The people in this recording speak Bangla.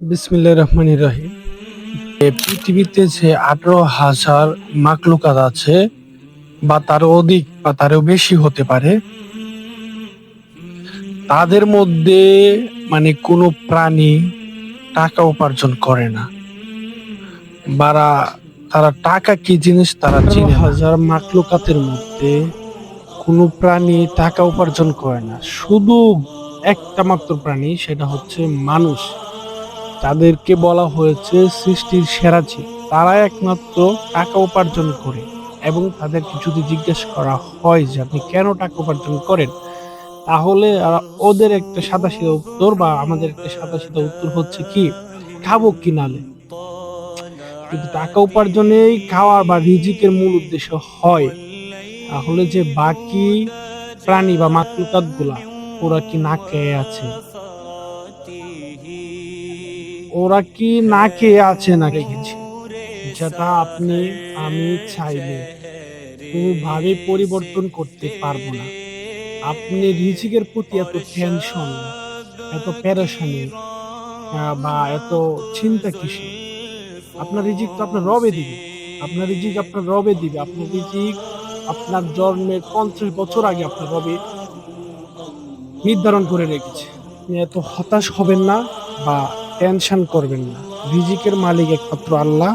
বিসমিল্লাহ রহমান রহিম। পৃথিবীতে যে আঠারো হাজার মাকলুকাত আছে বা তারও অধিক বা তারও বেশি হতে পারে তাদের মধ্যে মানে কোনো প্রাণী টাকা উপার্জন করে না। বারা তারা টাকা কি জিনিস? তারা চিনে হাজার মাকলুকাতের মধ্যে কোনো প্রাণী টাকা উপার্জন করে না। শুধু একটা মাত্র প্রাণী সেটা হচ্ছে মানুষ। তাদেরকে বলা হয়েছে সৃষ্টির সেরা জীব তারা একমাত্র টাকা উপার্জন করে এবং তাদেরকে যদি জিজ্ঞেস করা হয় যে আপনি কেন টাকা উপার্জন করেন, তাহলে ওদের একটা সাদা সিধা উত্তর বা আমাদের একটা সাদা সিধা উত্তর হচ্ছে কি, খাব কি নালে কিন্তু টাকা উপার্জনেই খাওয়া বা রিজিকের মূল উদ্দেশ্য হয়, তাহলে যে বাকি প্রাণী বা মাকলুকাতগুলা ওরা কি না খেয়ে আছে? ওরা কি না খেয়ে আছে না কিছু যেটা আপনি, আমি চাইলে কোনোভাবে পরিবর্তন করতে পারব না। আপনি রিজিকের প্রতি এত টেনশন এত প্যারেশানি বা এত চিন্তা কিসে আপনার রিজিক তো আপনার রবে দিবে। আপনার রিজিক আপনার রবে দিবে। আপনার রিজিক আপনার জন্মের পঞ্চাশ বছর আগে আপনার রবে নির্ধারণ করে রেখেছে। আপনি এত হতাশ হবেন না বা টেনশন করবেন না। রিজিকের মালিক একমাত্র আল্লাহ।